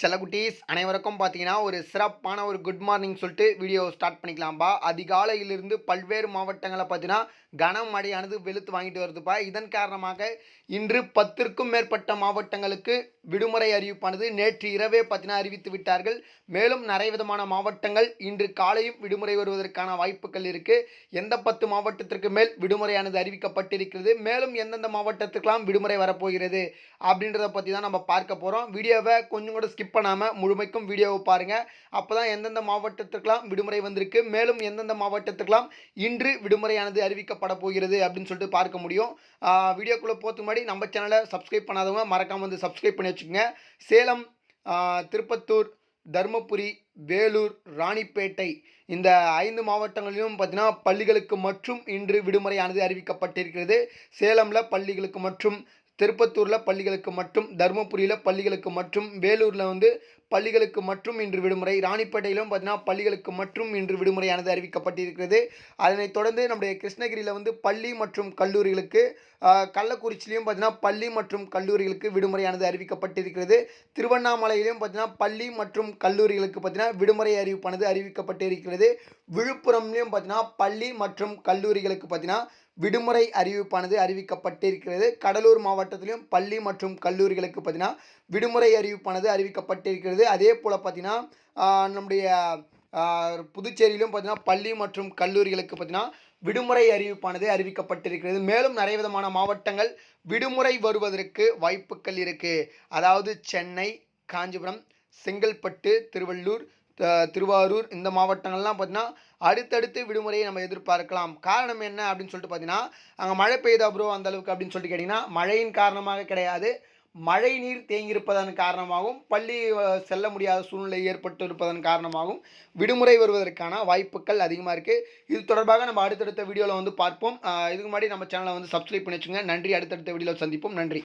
செல்லக்குட்டீஸ் அனைவருக்கும் பார்த்தீங்கன்னா ஒரு சிறப்பான ஒரு குட் மார்னிங் சொல்லிட்டு வீடியோ ஸ்டார்ட் பண்ணிக்கலாம்ப்பா அதிகாலையிலிருந்து பல்வேறு மாவட்டங்களை பார்த்தீங்கன்னா கனமழையானது வெளுத்து வாங்கிட்டு வருதுப்பா. இதன் காரணமாக இன்று பத்திற்கும் மேற்பட்ட மாவட்டங்களுக்கு விடுமுறை அறிவிப்பானது நேற்று இரவே பார்த்தீங்கன்னா அறிவித்து விட்டார்கள். மேலும் நிறைய விதமான மாவட்டங்கள் இன்று காலையும் விடுமுறை வருவதற்கான வாய்ப்புகள் இருக்குது எந்த பத்து மாவட்டத்திற்கு மேல் விடுமுறையானது அறிவிக்கப்பட்டிருக்கிறது? மேலும் எந்தெந்த மாவட்டத்துக்கெல்லாம் விடுமுறை வரப்போகிறது? அப்படின்றத பற்றி தான் நம்ம பார்க்க போகிறோம் வீடியோவை கொஞ்சம் கூட ஸ்கிப் பண்ணாமல் முழுமைக்கும் வீடியோவை பாருங்கள் அப்போ தான் எந்தெந்த மாவட்டத்திற்கெல்லாம் விடுமுறை வந்திருக்கு மேலும் எந்தெந்த மாவட்டத்திற்கெல்லாம் இன்று விடுமுறையானது அறிவிக்கப்பட போகிறது அப்படின்னு சொல்லிட்டு பார்க்க முடியும். வீடியோக்குள்ளே போகிறதுக்கு முன்னாடி நம்ம சேனலை சப்ஸ்கிரைப் பண்ணாதவங்க மறக்காமல் வந்து சப்ஸ்கிரைப் பண்ணி வச்சுக்கோங்க. சேலம் திருப்பத்தூர் தருமபுரி வேலூர் ராணிப்பேட்டை இந்த ஐந்து மாவட்டங்களிலும் பார்த்தீங்கன்னா பள்ளிகளுக்கு மற்றும் இன்று விடுமுறையானது அறிவிக்கப்பட்டிருக்கிறது. சேலமில் பள்ளிகளுக்கு மற்றும் திருப்பத்தூரில் பள்ளிகளுக்கு மட்டும் தருமபுரியில் பள்ளிகளுக்கு மற்றும் வேலூரில் வந்து பள்ளிகளுக்கு மற்றும் இன்று விடுமுறை. ராணிப்பேட்டையிலும் பார்த்தீங்கன்னா பள்ளிகளுக்கு மற்றும் இன்று விடுமுறையானது அறிவிக்கப்பட்டிருக்கிறது. அதனைத் தொடர்ந்து நம்முடைய கிருஷ்ணகிரியில் வந்து பள்ளி மற்றும் கல்லூரிகளுக்கு கள்ளக்குறிச்சியிலையும் பார்த்தீங்கன்னா பள்ளி மற்றும் கல்லூரிகளுக்கு விடுமுறையானது அறிவிக்கப்பட்டிருக்கிறது. திருவண்ணாமலையிலும் பார்த்தீங்கன்னா பள்ளி மற்றும் கல்லூரிகளுக்கு பார்த்தீங்கன்னா விடுமுறை அறிவிப்பானது அறிவிக்கப்பட்டிருக்கிறது. விழுப்புரம்லையும் பார்த்தீங்கன்னா பள்ளி மற்றும் கல்லூரிகளுக்கு பார்த்தீங்கன்னா விடுமுறை அறிவிப்பானது அறிவிக்கப்பட்டிருக்கிறது. கடலூர் மாவட்டத்திலும் பள்ளி மற்றும் கல்லூரிகளுக்கு பார்த்தீங்கன்னா விடுமுறை அறிவிப்பானது அறிவிக்கப்பட்டிருக்கிறது. அதே போல் பார்த்திங்கன்னா நம்முடைய புதுச்சேரியிலும் பார்த்திங்கன்னா பள்ளி மற்றும் கல்லூரிகளுக்கு பார்த்தீங்கன்னா விடுமுறை அறிவிப்பானது அறிவிக்கப்பட்டிருக்கிறது. மேலும் நிறைய விதமான மாவட்டங்கள் விடுமுறை வருவதற்கு வாய்ப்புகள் இருக்குது அதாவது சென்னை காஞ்சிபுரம் செங்கல்பட்டு திருவள்ளூர் திருவாரூர் இந்த மாவட்டங்கள்லாம் பார்த்தீங்கன்னா அடுத்தடுத்து விடுமுறையை நம்ம எதிர்பார்க்கலாம். காரணம் என்ன அப்படின்னு சொல்லிட்டு பார்த்தீங்கன்னா அங்கே மழை பெய்தா ப்ரோ அந்த அளவுக்கு அப்படின்னு சொல்லிட்டு கேட்டிங்கன்னா மழையின் காரணமாக கிடையாது. மழை நீர் தேங்கியிருப்பதன் காரணமாகவும் பள்ளி செல்ல முடியாத சூழ்நிலை ஏற்பட்டு இருப்பதன் காரணமாகவும் விடுமுறை வருவதற்கான வாய்ப்புகள் அதிகமாக இருக்குது இது தொடர்பாக நம்ம அடுத்தடுத்த வீடியோவில் வந்து பார்ப்போம். இதுக்கு முன்னாடி நம்ம சேனலை வந்து சப்ஸ்கிரைப் பண்ணி வச்சுங்க நன்றி. அடுத்தடுத்த வீடியோவில் சந்திப்போம். நன்றி.